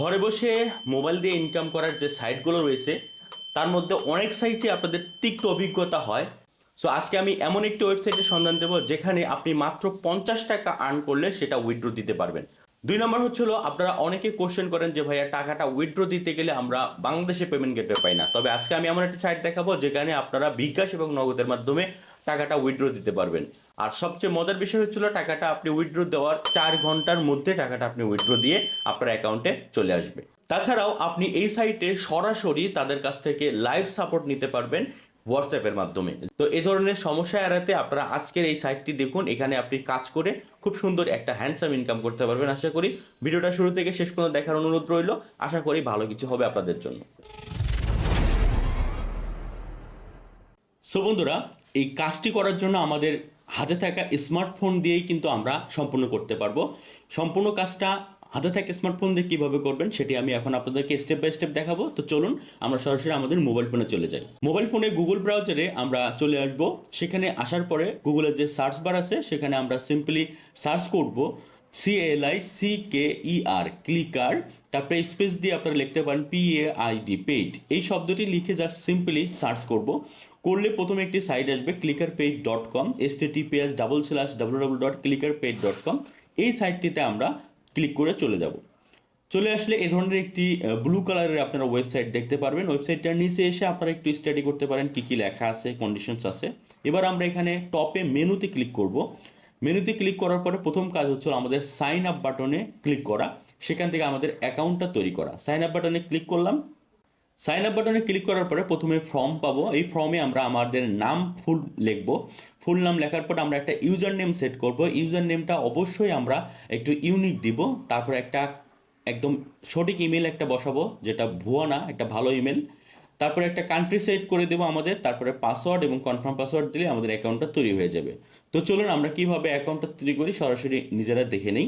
ঘরে বসে মোবাইল দিয়ে ইনকাম করার যে সাইটগুলো রয়েছে, তার মধ্যে অনেক সাইটে আপনাদের তিক্ত অভিজ্ঞতা হয়। সো আজকে আমি এমন একটি ওয়েবসাইটের সন্ধান দেবো, যেখানে আপনি মাত্র পঞ্চাশ টাকা আর্ন করলে সেটা উইথড্র দিতে পারবেন। দুই নম্বর হচ্ছিল আপনারা অনেকে কোশ্চেন করেন যে, ভাইয়া, টাকাটা উইথড্র দিতে গেলে আমরা বাংলাদেশে পেমেন্ট গেটওয়ে পাই না। তবে আজকে আমি এমন একটি সাইট দেখাবো, যেখানে আপনারা বিকাশ এবং নগদের মাধ্যমে টাকাটা উইথড্র দিতে পারবেন। আর সবচেয়ে মজার বিষয় হচ্ছিল টাকাটা আপনি উইথড্র দেওয়ার চার ঘণ্টার মধ্যে টাকাটা আপনি উইথড্র দিয়ে আপনার অ্যাকাউন্টে চলে আসবে। তাছাড়াও আপনি এই সাইটে সরাসরি তাদের কাছ থেকে লাইভ সাপোর্ট নিতে পারবেন হোয়াটসঅ্যাপের মাধ্যমে। তো এ ধরনের সমস্যা এড়াতে আপনারা আজকের এই সাইটটি দেখুন, এখানে আপনি কাজ করে খুব সুন্দর একটা হ্যান্ডসাম ইনকাম করতে পারবেন আশা করি। ভিডিওটা শুরু থেকে শেষ পর্যন্ত দেখার অনুরোধ রইল, আশা করি ভালো কিছু হবে আপনাদের জন্য। সো বন্ধুরা, এই কাজটি করার জন্য আমাদের হাতে থাকা স্মার্টফোন দিয়েই কিন্তু আমরা সম্পূর্ণ করতে পারব। সম্পূর্ণ কাজটা হাতে থাকা স্মার্টফোন দিয়ে কীভাবে করবেন সেটি আমি এখন আপনাদেরকে স্টেপ বাই স্টেপ দেখাবো। তো চলুন আমরা সরাসরি আমাদের মোবাইল ফোনে চলে যাই। মোবাইল ফোনে গুগল ব্রাউজারে আমরা চলে আসব। সেখানে আসার পরে গুগলের যে সার্চ বার আছে, সেখানে আমরা সিম্পলি সার্চ করব। C L I C K E R clicker তারপরে স্পেস দিয়ে আপনারা লিখতে পারেন P A I D paid এই শব্দটি লিখে জাস্ট সিম্পলি সার্চ করব। করলে প্রথমে একটি সাইট আসবে clicker paid dot com S TPS double slash W W dot clicker paid dot com এই সাইটটিতে আমরা ক্লিক করে চলে যাব। চলে আসলে এ ধরনের একটি ব্লু কালারের আপনারা ওয়েবসাইট দেখতে পারবেন। ওয়েবসাইটটার নিচে এসে আপনারা একটু স্টাডি করতে পারেন কী কী লেখা আছে কন্ডিশনস আছে। এবার আমরা এখানে টপে মেনুতে ক্লিক করব। মেনুতে ক্লিক করার পরে প্রথম কাজ হচ্ছে আমাদের সাইন আপ বাটনে ক্লিক করা। সেখান থেকে আমাদের অ্যাকাউন্টটা তৈরি করা। সাইন আপ বাটনে ক্লিক করলাম। সাইন আপ বাটনে ক্লিক করার পরে প্রথমে ফর্ম পাবো। এই ফর্মে আমরা আমাদের নাম ফুল লিখব। ফুল নাম লেখার পর আমরা একটা ইউজার নেম সেট করব। ইউজার নেমটা অবশ্যই আমরা একটু ইউনিক দিব। তারপর একটা একদম সঠিক ইমেল একটা বসাবো, যেটা ভুয়া না, একটা ভালো ইমেল তারপরে একটা কান্ট্রি সেট করে দেবো আমাদের, তারপরে পাসওয়ার্ড এবং কনফার্ম পাসওয়ার্ড দিলে আমাদের অ্যাকাউন্টটা তৈরি হয়ে যাবে। তো চলুন আমরা কীভাবে অ্যাকাউন্টটা তৈরি করি, সরাসরি নিজেরা দেখে নিই।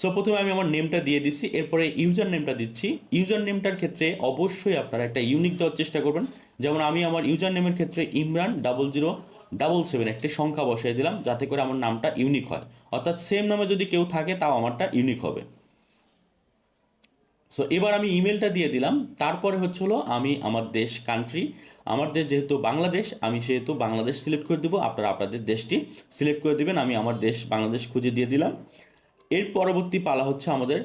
সো প্রথমে আমি আমার নেমটা দিয়ে দিচ্ছি, এরপরে ইউজার নেমটা দিচ্ছি। ইউজার নেমটার ক্ষেত্রে অবশ্যই আপনারা একটা ইউনিক দেওয়ার চেষ্টা করবেন। যেমন আমি আমার ইউজার নেমের ক্ষেত্রে Imran double zero double seven একটি সংখ্যা বসিয়ে দিলাম, যাতে করে আমার নামটা ইউনিক হয়। অর্থাৎ সেম নামে যদি কেউ থাকে, তাও আমারটা ইউনিক হবে। সো এবার আমি ইমেলটা দিয়ে দিলাম। তারপরে হচ্ছে হলো আমি আমার দেশ কান্ট্রি আমার দেশ যেহেতু বাংলাদেশ, আমি সেহেতু বাংলাদেশ সিলেক্ট করে দেবো। আপনারা আপনাদের দেশটি সিলেক্ট করে দেবেন, আমি আমার দেশ বাংলাদেশ খুঁজে দিয়ে দিলাম। এর পরবর্তী পালা হচ্ছে আমাদের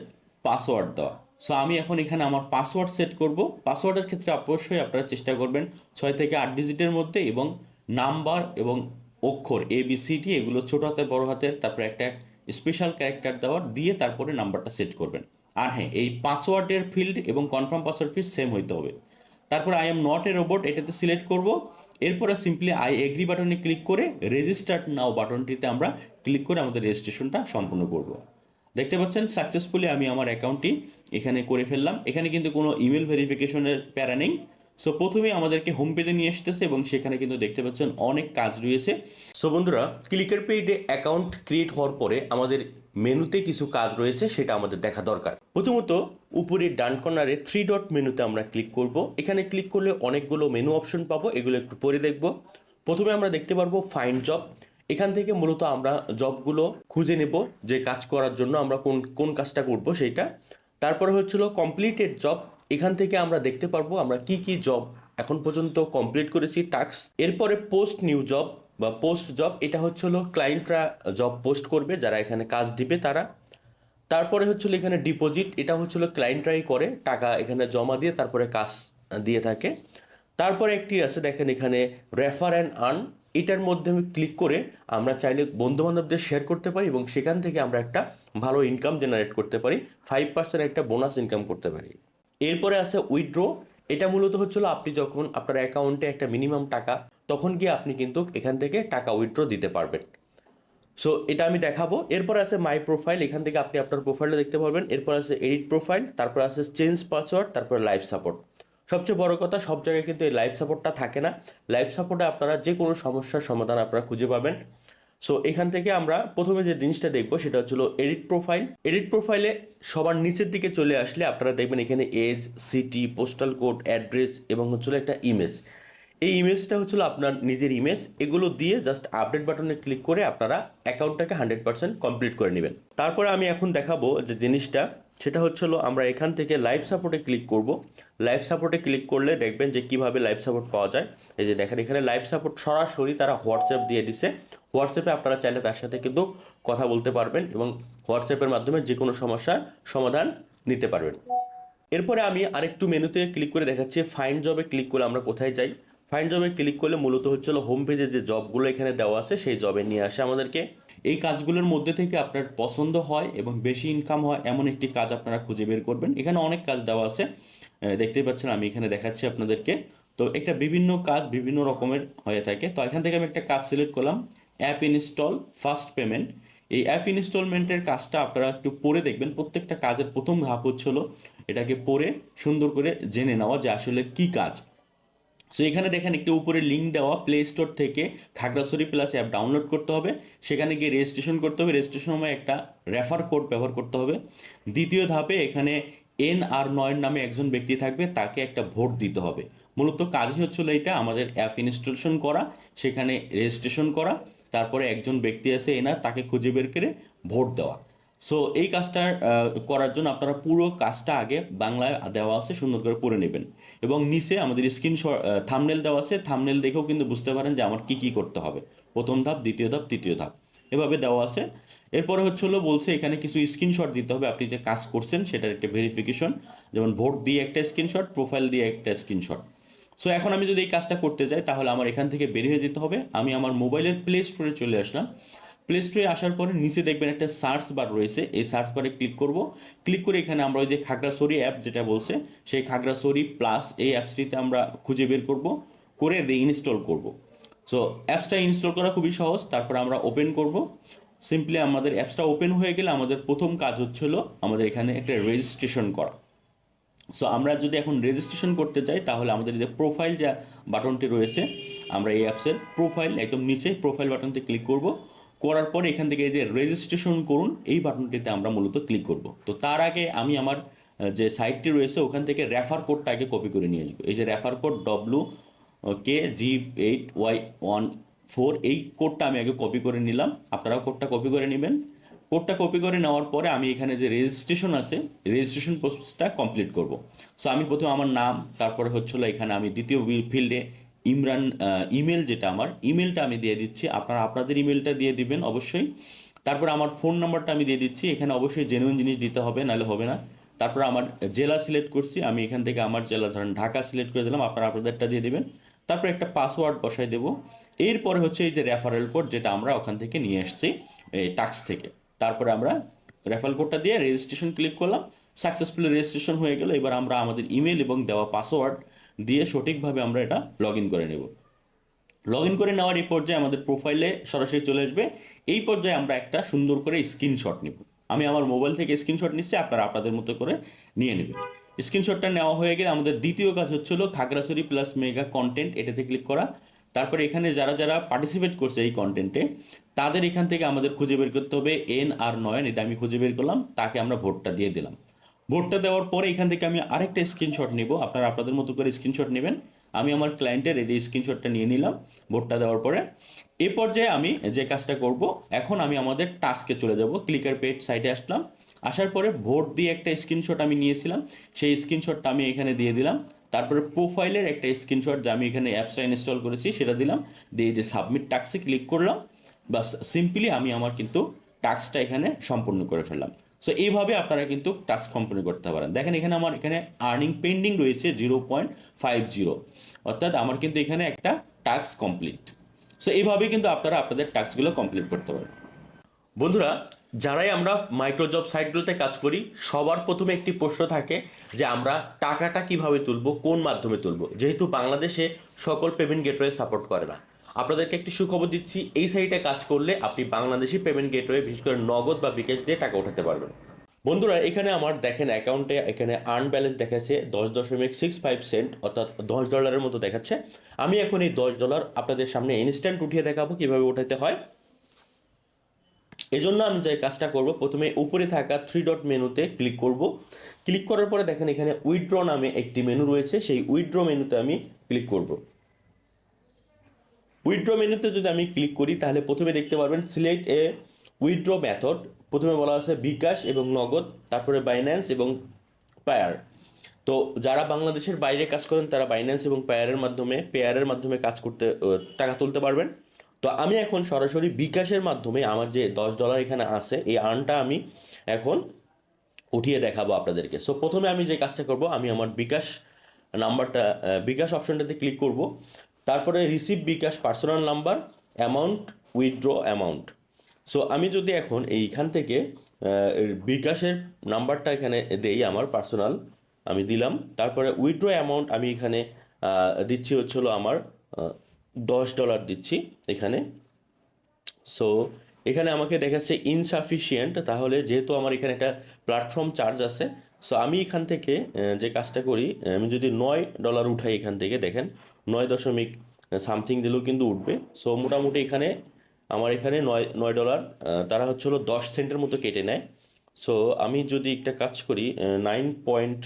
পাসওয়ার্ড দেওয়া। সো আমি এখন এখানে আমার পাসওয়ার্ড সেট করব। পাসওয়ার্ডের ক্ষেত্রে অবশ্যই আপনারা চেষ্টা করবেন ছয় থেকে আট ডিজিটের মধ্যে এবং নাম্বার এবং অক্ষর এ বি সি ডি এগুলো ছোটো হাতের, বড় হাতের, তারপরে একটা স্পেশাল ক্যারেক্টার দেওয়ার দিয়ে তারপরে নাম্বারটা সেট করবেন। আর হ্যাঁ এই পাসওয়ার্ডের ফিল্ড এবং কনফার্ম পাসওয়ার্ড ফিল্ড সেম হইতে হবে। তারপর I am not a robot এটাতে সিলেক্ট করব। এরপরে সিম্পলি আই এগ্রি বাটনে ক্লিক করে রেজিস্টার্ড নাও বাটনটিতে আমরা ক্লিক করে আমাদের রেজিস্ট্রেশনটা সম্পূর্ণ করব। দেখতে পাচ্ছেন সাকসেসফুলি আমি আমার অ্যাকাউন্টটি এখানে করে ফেললাম। এখানে কিন্তু কোনো ইমেল ভেরিফিকেশনের প্যারা নেই। সো প্রথমে আমাদেরকে হোম পেজে নিয়ে আসতেছে এবং সেখানে কিন্তু দেখতে পাচ্ছেন অনেক কাজ রয়েছে। সো বন্ধুরা ক্লিকের পেইডে অ্যাকাউন্ট ক্রিয়েট হওয়ার পরে আমাদের মেনুতে কিছু কাজ রয়েছে, সেটা আমাদের দেখা দরকার। প্রথমত উপরে ডান কর্নারে থ্রি ডট মেনুতে আমরা ক্লিক করব। এখানে ক্লিক করলে অনেকগুলো মেনু অপশন পাবো, এগুলো একটু পরে দেখব। প্রথমে আমরা দেখতে পারব ফাইন্ড জব এখান থেকে মূলত আমরা জবগুলো খুঁজে নেব, যে কাজ করার জন্য আমরা কোন কোন কাজটা করব সেইটা। তারপরে হচ্ছিল কমপ্লিটেড জব এখান থেকে আমরা দেখতে পারব আমরা কি কি জব এখন পর্যন্ত কমপ্লিট করেছি টাস্ক এরপরে পোস্ট নিউ জব বা পোস্ট জব এটা হচ্ছে হলো ক্লায়েন্টরা জব পোস্ট করবে, যারা এখানে কাজ দিবে তারা। তারপরে হচ্ছিল এখানে ডিপোজিট এটা হচ্ছিল ক্লায়েন্টরাই করে, টাকা এখানে জমা দিয়ে তারপরে কাজ দিয়ে থাকে। তারপরে একটি আছে, দেখেন এখানে রেফার অ্যান্ড আর্ন এটার মধ্যে ক্লিক করে আমরা চাইলে বন্ধু বান্ধবদের শেয়ার করতে পারি এবং সেখান থেকে আমরা একটা ভালো ইনকাম জেনারেট করতে পারি ফাইভ পার্সেন্ট একটা বোনাস ইনকাম করতে পারি। এরপরে আছে উইথড্র এটা মূলত হচ্ছিল আপনি যখন আপনার অ্যাকাউন্টে একটা মিনিমাম টাকা তখন গিয়ে আপনি কিন্তু এখান থেকে টাকা উইথড্র দিতে পারবেন। সো এটা আমি দেখাবো। এরপর আছে মাই প্রোফাইল এখান থেকে আপনি আপনার প্রোফাইলটা দেখতে পারবেন। এরপর আছে এডিট প্রোফাইল তারপর আছে চেঞ্জ পাসওয়ার্ড তারপর লাইভ সাপোর্ট সবচেয়ে বড় কথা, সব জায়গায় কিন্তু এই লাইভ সাপোর্টটা থাকে না। লাইভ সাপোর্টে আপনারা যে কোনো সমস্যার সমাধান আপনারা খুঁজে পাবেন। সো এখান থেকে আমরা প্রথমে যে জিনিসটা দেখব, সেটা হচ্ছিল এডিট প্রোফাইল এডিট প্রোফাইলে সবার নিচের দিকে চলে আসলে আপনারা দেখবেন এখানে age city postal code address এবং হচ্ছিল একটা ইমেজ এই ইমেজটা হচ্ছিল আপনার নিজের ইমেজ এগুলো দিয়ে জাস্ট আপডেট বাটনে ক্লিক করে আপনারা অ্যাকাউন্টটাকে হান্ড্রেড পার্সেন্ট কমপ্লিট করে নেবেন। তারপরে আমি এখন দেখাবো যে জিনিসটা, সেটা হচ্ছে হলো আমরা এখান থেকে লাইভ সাপোর্টে ক্লিক করব। লাইভ সাপোর্টে ক্লিক করলে দেখবেন যে কীভাবে লাইভ সাপোর্ট পাওয়া যায়। এই যে দেখেন, এখানে লাইভ সাপোর্ট সরাসরি তারা হোয়াটসঅ্যাপ দিয়ে দিছে। হোয়াটসঅ্যাপে আপনারা চাইলে তার সাথে কিন্তু কথা বলতে পারবেন এবং হোয়াটসঅ্যাপের মাধ্যমে যে কোনো সমস্যার সমাধান নিতে পারবেন। এরপরে আমি আরেকটু মেনুতে ক্লিক করে দেখাচ্ছি। ফাইন্ড জবে ক্লিক করলে আমরা কোথায় যাই? ফাইন্ড জবে ক্লিক করলে মূলত হচ্ছে হোম পেজে যে জবগুলো এখানে দেওয়া আছে, সেই জবে নিয়ে আসে আমাদেরকে। এই কাজগুলোর মধ্যে থেকে আপনার পছন্দ হয় এবং বেশি ইনকাম হয়, এমন একটি কাজ আপনারা খুঁজে বের করবেন। এখানে অনেক কাজ দেওয়া আছে। দেখতেই পাচ্ছেন আমি এখানে দেখাচ্ছি আপনাদেরকে। তো একটা বিভিন্ন কাজ বিভিন্ন রকমের হয়ে থাকে। তো এখান থেকে আমি একটা কাজ সিলেক্ট করলাম অ্যাপ ইনস্টল ফার্স্ট পেমেন্ট এই অ্যাপ ইনস্টলমেন্টের কাজটা আপনারা একটু পড়ে দেখবেন। প্রত্যেকটা কাজের প্রথম ধাপ হচ্ছে হলো এটাকে পড়ে সুন্দর করে জেনে নেওয়া যে আসলে কি কাজ। সো এখানে দেখেন একটু উপরে লিঙ্ক দেওয়া প্লে স্টোর থেকে খাগড়াছড়ি প্লাস অ্যাপ ডাউনলোড করতে হবে। সেখানে গিয়ে রেজিস্ট্রেশন করতে হবে। রেজিস্ট্রেশন সময় একটা রেফার কোড ব্যবহার করতে হবে। দ্বিতীয় ধাপে এখানে এন আর নয়ের নামে একজন ব্যক্তি থাকবে, তাকে একটা ভোট দিতে হবে। মূলত কাজই হচ্ছিল এটা আমাদের অ্যাপ ইনস্টলেশন করা, সেখানে রেজিস্ট্রেশন করা, তারপরে একজন ব্যক্তি আছে এনার, তাকে খুঁজে বের করে ভোট দেওয়া। সো এই কাজটা করার জন্য আপনারা পুরো কাজটা আগে বাংলায় দেওয়া আছে, সুন্দর করে পড়ে নেবেন। এবং নিচে আমাদের স্ক্রিনশট থামনেল দেওয়া আছে। থামনেল দেখেও কিন্তু বুঝতে পারেন যে আমার কি কি করতে হবে। প্রথম ধাপ, দ্বিতীয় ধাপ, তৃতীয় ধাপ। এভাবে দেওয়া আছে। এরপরে হচ্ছে হলো বলছে এখানে কিছু স্ক্রিনশট দিতে হবে। আপনি যে কাজ করছেন, সেটার একটা ভেরিফিকেশন যেমন ভোট দিয়ে একটা স্ক্রিনশট প্রোফাইল দিয়ে একটা স্ক্রিনশট সো এখন আমি যদি এই কাজটা করতে যাই, তাহলে আমার এখান থেকে বের হয়ে যেতে হবে। আমি আমার মোবাইলের প্লে স্টোরে চলে আসলাম। প্লে স্টোরে আসার পরে নিচে দেখবেন একটা সার্চ বার রয়েছে। এই সার্চ বারে ক্লিক করব। ক্লিক করে এখানে আমরা ওই যে খাগড়াছড়ি অ্যাপ যেটা বলছে, সেই খাগড়াছড়ি প্লাস এই অ্যাপসটিতে আমরা খুঁজে বের করব, করে দিয়ে ইনস্টল করব। সো অ্যাপসটা ইনস্টল করা খুবই সহজ। তারপর আমরা ওপেন করব। সিম্পলি আমাদের অ্যাপসটা ওপেন হয়ে গেলে আমাদের প্রথম কাজ হচ্ছিল আমাদের এখানে একটা রেজিস্ট্রেশন করা। সো আমরা যদি এখন রেজিস্ট্রেশন করতে চাই, তাহলে আমাদের যে প্রোফাইল যা বাটনটি রয়েছে, আমরা এই অ্যাপসের প্রোফাইল একদম নিচে প্রোফাইল বাটনতে ক্লিক করব। করার পরে এখান থেকে এই যে রেজিস্ট্রেশন করুন, এই বাটনটিতে আমরা মূলত ক্লিক করব। তো তার আগে আমি আমার যে সাইটটি রয়েছে, ওখান থেকে রেফার কোডটা আগে কপি করে নিয়ে আসব। এই যে refer code W K G eight Y one four এই কোডটা আমি আগে কপি করে নিলাম। আপনারাও কোডটা কপি করে নেবেন। কোডটা কপি করে নেওয়ার পরে আমি এখানে যে রেজিস্ট্রেশন আছে রেজিস্ট্রেশন প্রসেসটা কমপ্লিট করব। সো আমি প্রথমে আমার নাম, তারপরে হচ্ছিল এখানে আমি দ্বিতীয় ফিল্ডে ইমরান ইমেল যেটা আমার, ইমেলটা আমি দিয়ে দিচ্ছি। আপনারা আপনাদের ইমেলটা দিয়ে দিবেন অবশ্যই। তারপর আমার ফোন নাম্বারটা আমি দিয়ে দিচ্ছি। এখানে অবশ্যই জেনুইন জিনিস দিতে হবে, নাহলে হবে না। তারপর আমার জেলা সিলেক্ট করছি। আমি এখান থেকে আমার জেলা, ধরেন ঢাকা সিলেক্ট করে দিলাম। আপনারা আপনাদেরটা দিয়ে দিবেন। তারপর একটা পাসওয়ার্ড বসাই দেবো। এরপরে হচ্ছে এই যে রেফারেল কোড যেটা আমরা ওখান থেকে নিয়ে এসেছি এই টাক্স থেকে। তারপরে আমরা রেফারেল কোডটা দিয়ে রেজিস্ট্রেশন ক্লিক করলাম। সাকসেসফুলি রেজিস্ট্রেশন হয়ে গেল। এবার আমরা আমাদের ইমেল এবং দেওয়া পাসওয়ার্ড দিয়ে সঠিকভাবে আমরা এটা লগ ইন করে নেব। লগ ইন করে নেওয়ার এই পর্যায়ে আমাদের প্রোফাইলে সরাসরি চলে আসবে। এই পর্যায়ে আমরা একটা সুন্দর করে স্ক্রিনশট নেব। আমি আমার মোবাইল থেকে স্ক্রিনশট নিচ্ছি, আপনারা আপনাদের মতো করে নিয়ে নেবেন। স্ক্রিনশটটা নেওয়া হয়ে গেলে আমাদের দ্বিতীয় কাজ হচ্ছিল খাগড়াছড়ি প্লাস মেগা কন্টেন্ট এটাতে ক্লিক করা। তারপরে এখানে যারা যারা পার্টিসিপেট করছে এই কন্টেন্টে তাদের এখান থেকে আমাদের খুঁজে বের করতে হবে এন আর নয়ন এটা আমি খুঁজে বের করলাম, তাকে আমরা ভোটটা দিয়ে দিলাম। ভোটটা দেওয়ার পরে এখান থেকে আমি আরেকটা স্ক্রিনশট নিব। আপনারা আপনাদের মতো করে স্ক্রিনশট নেবেন। আমি আমার ক্লায়েন্টের এই স্ক্রিনশটটা নিয়ে নিলাম ভোটটা দেওয়ার পরে। এই পর্যায়ে আমি যে কাজটা করব, এখন আমি আমাদের টাস্কে চলে যাব। ক্লিকার পেড সাইটে আসলাম। আসার পরে ভোট দিয়ে একটা স্ক্রিনশট আমি নিয়েছিলাম। সেই স্ক্রিনশটটা আমি এখানে দিয়ে দিলাম। তারপরে প্রোফাইলের একটা স্ক্রিনশট যা আমি এখানে অ্যাপসটা ইনস্টল করেছি, সেটা দিলাম। দিয়ে যে সাবমিট টাস্কে ক্লিক করলাম। বাস সিম্পলি আমি আমার কিন্তু টাস্কটা এখানে সম্পূর্ণ করে ফেললাম। সো এইভাবে আপনারা কিন্তু টাস্ক সম্পূর্ণ করতে পারেন। দেখেন এখানে আমার এখানে আর্নিং পেন্ডিং রয়েছে জিরো পয়েন্ট ফাইভ জিরো অর্থাৎ আমার কিন্তু এখানে একটা টাস্ক কমপ্লিট সো এইভাবে কিন্তু আপনারা আপনাদের টাস্কগুলো কমপ্লিট করতে পারেন। বন্ধুরা, যারাই আমরা মাইক্রোজব সাইটগুলোতে কাজ করি, সবার প্রথমে একটি প্রশ্ন থাকে যে আমরা টাকাটা কীভাবে তুলব, কোন মাধ্যমে তুলবো? যেহেতু বাংলাদেশে সকল পেমেন্ট গেটওয়ে সাপোর্ট করে না। আপনাদেরকে একটি সুখবর দিচ্ছি, এই সাইটে কাজ করলে আপনি বাংলাদেশি পেমেন্ট গেটওয়ে বিশেষ করে নগদ বা বিকাশ দিয়ে টাকা উঠাতে পারবেন। বন্ধুরা, এখানে আমার দেখেন অ্যাকাউন্টে এখানে আর্ন ব্যালেন্স দেখাচ্ছে, দশ দশমিক সিক্স ফাইভ সেন্ট অর্থাৎ দশ ডলারের মতো দেখাচ্ছে। আমি এখন এই দশ ডলার আপনাদের সামনে ইনস্ট্যান্ট উঠিয়ে দেখাবো কীভাবে উঠাতে হয়। এজন্য আমি যে কাজটা করব, প্রথমে উপরে থাকা থ্রি ডট মেনুতে ক্লিক করব। ক্লিক করার পরে দেখেন এখানে উইথড্র নামে একটি মেনু রয়েছে, সেই উইথড্র মেনুতে আমি ক্লিক করব। উইথড্র মেনুতে যদি আমি ক্লিক করি, তাহলে প্রথমে দেখতে পারবেন সিলেক্ট এ উইথড্র মেথড প্রথমে বলা আছে বিকাশ এবং নগদ, তারপরে বাইন্যান্স এবং পায়ার তো যারা বাংলাদেশের বাইরে কাজ করেন, তারা বাইন্যান্স এবং পেয়ারের মাধ্যমে পেয়ারের মাধ্যমে কাজ করতে টাকা তুলতে পারবেন। তো আমি এখন সরাসরি বিকাশের মাধ্যমে আমার যে দশ ডলার এখানে আছে, এই আর্নটা আমি এখন উঠিয়ে দেখাবো আপনাদেরকে। সো প্রথমে আমি যে কাজটা করব, আমি আমার বিকাশ নাম্বারটা বিকাশ অপশনটাতে ক্লিক করব। তারপরে receive bKash personal number amount withdraw amount so আমি যদি এখন এইখান থেকে বিকাশের নাম্বারটা এখানে দেই আমার পার্সোনাল আমি দিলাম। তারপরে উইথড্র অ্যামাউন্ট আমি এখানে দিচ্ছি হচ্ছে হলো আমার দশ ডলার দিচ্ছি এখানে। সো এখানে আমাকে দেখাচ্ছে ইনসাফিসিয়েন্ট তাহলে যেহেতু আমার এখানে একটা প্ল্যাটফর্ম চার্জ আছে সো আমি এখান থেকে যে কাজটা করি, আমি যদি নয় ডলার উঠাই এখান থেকে, দেখেন নয় দশমিক সামথিং দিলেও কিন্তু উঠবে। সো মোটামুটি এখানে, আমার এখানে নয় নয় ডলার তারা হচ্ছে হলো দশ সেন্টের মতো কেটে নেয়। সো আমি যদি একটা কাজ করি নাইন পয়েন্ট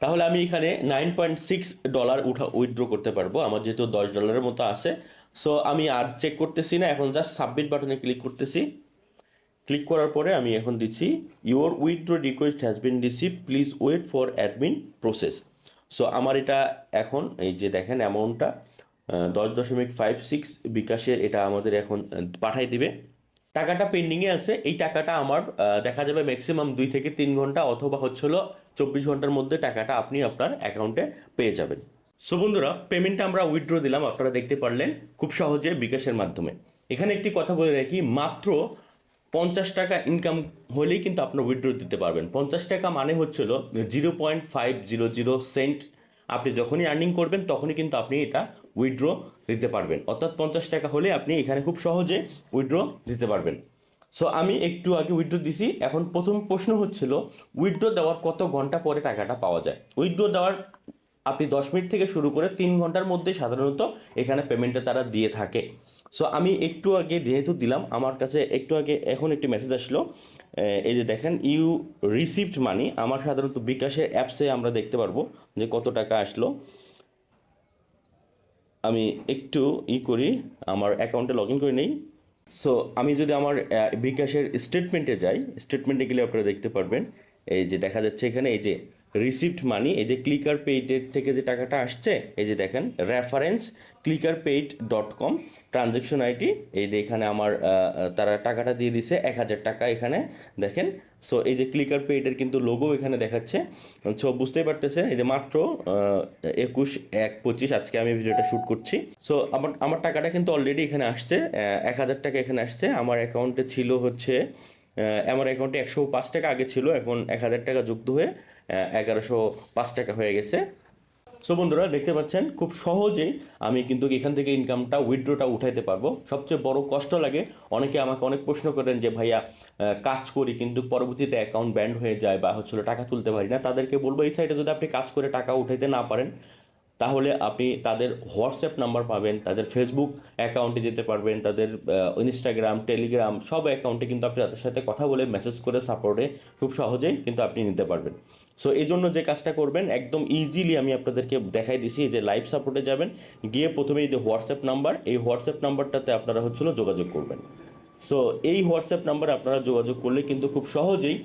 তাহলে আমি এখানে নাইন পয়েন্ট সিক্স ডলার উঠা উইথড্র করতে পারব। আমার যেহেতু দশ ডলারের মতো আছে। সো আমি আর চেক করতেছি না, এখন জাস্ট সাবমিট বাটনে ক্লিক করতেছি। ক্লিক করার পরে আমি এখন দিচ্ছি your withdraw request has been receive please wait for admin process so আমার এটা এখন, এই যে দেখেন অ্যামাউন্টটা দশ দশমিক ফাইভ সিক্স বিকাশের এটা আমাদের এখন পাঠাই দিবে। টাকাটা পেন্ডিংয়ে আছে, এই টাকাটা আমার দেখা যাবে ম্যাক্সিমাম দুই থেকে তিন ঘণ্টা অথবা হচ্ছে হলো চব্বিশ ঘণ্টার মধ্যে টাকাটা আপনি আপনার অ্যাকাউন্টে পেয়ে যাবেন। সো বন্ধুরা পেমেন্টটা আমরা উইথড্র দিলাম, আপনারা দেখতে পারলেন খুব সহজে বিকাশের মাধ্যমে। এখানে একটি কথা বলে রাখি, মাত্র পঞ্চাশ টাকা ইনকাম হলেই কিন্তু আপনার উইথড্র দিতে পারবেন। পঞ্চাশ টাকা মানে হচ্ছিল zero point five zero zero cent আপনি যখনই আর্নিং করবেন, তখনই কিন্তু আপনি এটা উইথড্র দিতে পারবেন। অর্থাৎ পঞ্চাশ টাকা হলে আপনি এখানে খুব সহজে উইথড্র দিতে পারবেন। সো আমি একটু আগে উইথড্র দিছি। এখন প্রথম প্রশ্ন হচ্ছিল উইথড্র দেওয়ার কত ঘণ্টা পরে টাকাটা পাওয়া যায়? উইথড্র দেওয়ার আপনি দশ মিনিট থেকে শুরু করে তিন ঘণ্টার মধ্যে সাধারণত এখানে পেমেন্টটা তারা দিয়ে থাকে। সো আমি একটু আগে যেহেতু দিলাম, আমার কাছে একটু আগে এখন একটি মেসেজ আসলো। এই যে দেখেন ইউ রিসিভড মানি আমার সাধারণত বিকাশের অ্যাপসে আমরা দেখতে পারব যে কত টাকা আসলো। আমি একটু ই করি, আমার অ্যাকাউন্টে লগ ইন করে নেই। সো আমি যদি আমার বিকাশের স্টেটমেন্টে যাই স্টেটমেন্টে গেলে আপনারা দেখতে পারবেন। এই যে দেখা যাচ্ছে এখানে, এই যে রিসিপ্ট মানি এই যে ক্লিকার পেইডের থেকে যে টাকাটা আসছে, এই যে দেখেন reference clicker paid dot com transaction ID এই যে এখানে আমার তারা টাকাটা দিয়ে দিছে এক হাজার টাকা এখানে, দেখেন সো এই যে ক্লিকার পেইডের কিন্তু লোগো এখানে দেখাচ্ছে সো বুঝতেই পারতেছেন এই যে মাত্র একুশ, এক, পঁচিশ, আজকে আমি ভিডিওটা শ্যুট করছি সো আমার আমার টাকাটা কিন্তু অলরেডি এখানে আসছে এক হাজার টাকা এখানে আসছে, আমার অ্যাকাউন্টে ছিল হচ্ছে আমার অ্যাকাউন্টে একশো পাঁচ টাকা আগে ছিল, এখন এক হাজার টাকা যুক্ত হয়ে এগারোশো পাঁচ টাকা হয়ে গেছে। সো বন্ধুরা, দেখতে পাচ্ছেন, খুব সহজেই আমি কিন্তু এখান থেকে ইনকামটা উইথড্রটা উঠাইতে পারব। সবচেয়ে বড় কষ্ট লাগে, অনেকে আমাকে অনেক প্রশ্ন করেন যে, ভাইয়া কাজ করি কিন্তু পরবর্তীতে অ্যাকাউন্ট ব্যান্ড হয়ে যায় বা হচ্ছিল টাকা তুলতে পারি না। তাদেরকে বলব, এই সাইডে যদি আপনি কাজ করে টাকা উঠাইতে না পারেন তাহলে আপনি তাদের হোয়াটসঅ্যাপ নাম্বার পাবেন, তাদের ফেসবুক অ্যাকাউন্টে যেতে পারবেন, তাদের ইনস্টাগ্রাম, টেলিগ্রাম সব অ্যাকাউন্টে কিন্তু আপনি তাদের সাথে কথা বলে মেসেজ করে সাপোর্টে খুব সহজেই কিন্তু আপনি নিতে পারবেন। সো এই জন্য যে কাজটা করবেন, একদম ইজিলি আমি আপনাদেরকে দেখাই দিছি যে লাইভ সাপোর্টে যাবেন, গিয়ে প্রথমে যে হোয়াটসঅ্যাপ নাম্বার, এই হোয়াটসঅ্যাপ নাম্বারটাতে আপনারা হচ্ছিল যোগাযোগ করবেন। সো এই হোয়াটসঅ্যাপ নাম্বারে আপনারা যোগাযোগ করলে কিন্তু খুব সহজেই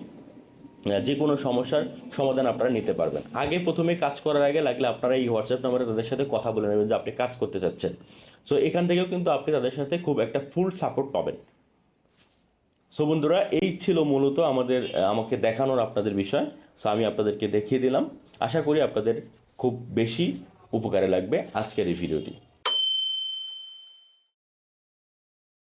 যে কোনো সমস্যার সমাধান আপনারা নিতে পারবেন। আগে প্রথমে কাজ করার আগে লাগলে আপনারা এই হোয়াটসঅ্যাপ নাম্বারে তাদের সাথে কথা বলে নেবেন যে আপনি কাজ করতে চাচ্ছেন। সো এখান থেকেও কিন্তু আপনি তাদের সাথে খুব একটা ফুল সাপোর্ট পাবেন। সো বন্ধুরা, এই ছিল মূলত আমাদের আমাকে দেখানোর আপনাদের বিষয়। সো আমি আপনাদেরকে দেখিয়ে দিলাম। আশা করি আপনাদের খুব বেশি উপকারে লাগবে আজকের এই ভিডিওটি।